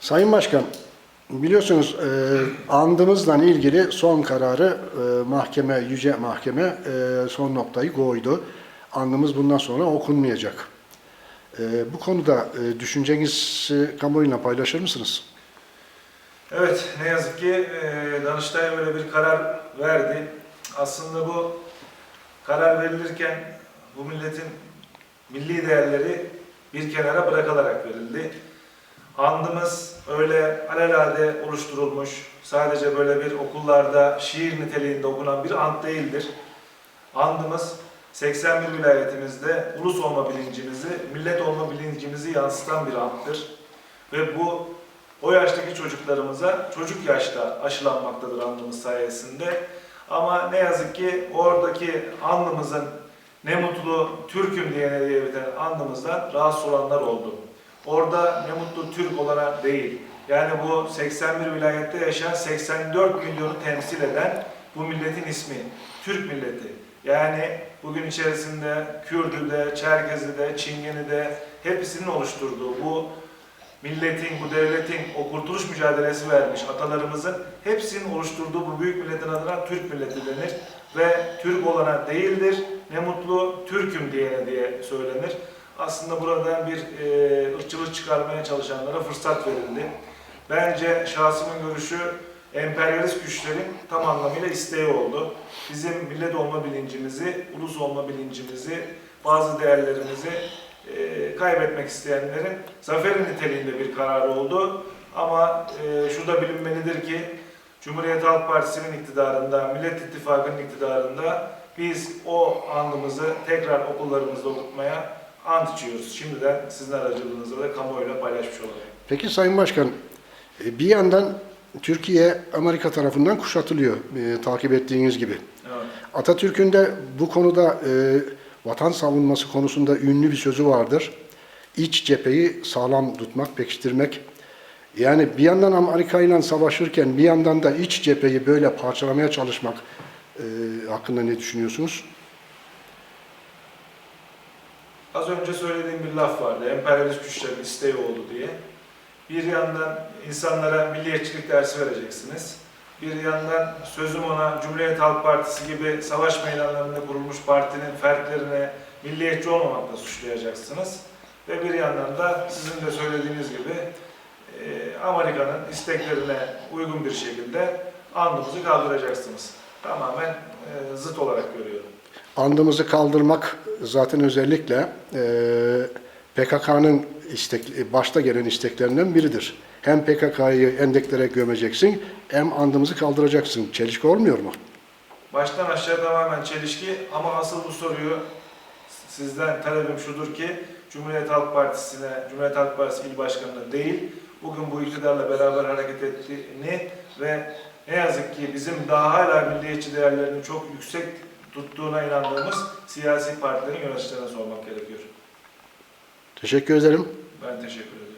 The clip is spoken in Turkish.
Sayın Başkan, biliyorsunuz e, andımızla ilgili son kararı e, mahkeme, yüce mahkeme e, son noktayı koydu. Andımız bundan sonra okunmayacak. E, bu konuda e, düşüncenizi kamuoyuyla paylaşır mısınız? Evet, ne yazık ki e, Danıştay böyle bir karar verdi. Aslında bu karar verilirken bu milletin milli değerleri bir kenara bırakılarak verildi. Andımız öyle alelade oluşturulmuş, sadece böyle bir okullarda şiir niteliğinde okunan bir ant değildir. Andımız 81 vilayetimizde ulus olma bilincimizi, millet olma bilincimizi yansıtan bir anttır. Ve bu o yaştaki çocuklarımıza çocuk yaşta aşılanmaktadır andımız sayesinde. Ama ne yazık ki oradaki andımızın ne mutlu Türk'üm diye diye biten andımızdan rahatsız olanlar oldu. Orada ne mutlu Türk olana değil. Yani bu 81 vilayette yaşayan 84 milyonu temsil eden bu milletin ismi. Türk milleti. Yani bugün içerisinde Kürdü de, Çerkezi de, Çingeni de hepsinin oluşturduğu bu milletin, bu devletin o kurtuluş mücadelesi vermiş atalarımızın hepsinin oluşturduğu bu büyük milletin adına Türk milleti denir. Ve Türk olana değildir, ne mutlu Türk'üm diyene diye söylenir. Aslında buradan bir e, ırkçılık çıkarmaya çalışanlara fırsat verildi. Bence şahsımın görüşü emperyalist güçlerin tam anlamıyla isteği oldu. Bizim millet olma bilincimizi, ulus olma bilincimizi, bazı değerlerimizi e, kaybetmek isteyenlerin zaferi niteliğinde bir karar oldu. Ama e, şu bilinmelidir ki Cumhuriyet Halk Partisi'nin iktidarında, Millet İttifakı'nın iktidarında biz o andımızı tekrar okullarımızda okutmaya ant içiyoruz. Şimdiden sizin aracılığınızla da kamuoyuyla paylaşmış olalım. Peki Sayın Başkan, e, bir yandan Türkiye Amerika tarafından kuşatılıyor e, takip ettiğiniz gibi. Evet. Atatürk'ün de bu konuda e, vatan savunması konusunda ünlü bir sözü vardır. İç cepheyi sağlam tutmak, pekiştirmek. Yani bir yandan Amerika ile savaşırken bir yandan da iç cepheyi böyle parçalamaya çalışmak e, hakkında ne düşünüyorsunuz? Az önce söylediğim bir laf vardı. Emperyalist güçlerin isteği oldu diye. Bir yandan insanlara milliyetçilik dersi vereceksiniz. Bir yandan sözüm ona Cumhuriyet Halk Partisi gibi savaş meydanlarında kurulmuş partinin fertlerine milliyetçi olmamakla suçlayacaksınız. Ve bir yandan da sizin de söylediğiniz gibi e, Amerika'nın isteklerine uygun bir şekilde andımızı kaldıracaksınız. Tamamen e, zıt olarak görüyorum. Andımızı kaldırmak zaten özellikle e, PKK'nın istek, başta gelen isteklerinden biridir. Hem PKK'yı endeklere gömeceksin hem andımızı kaldıracaksın. Çelişki olmuyor mu? Baştan aşağı tamamen çelişki ama asıl bu soruyu sizden talebim şudur ki Cumhuriyet Halk Partisi'ne, Cumhuriyet Halk Partisi İl Başkanı'na değil, bugün bu iktidarla beraber hareket ettiğini ve ne yazık ki bizim daha hala milliyetçi değerlerini çok yüksek tuttuğuna inandığımız siyasi partilerin yöneticilerine sormak gerekiyor. Teşekkür ederim. Ben teşekkür ederim.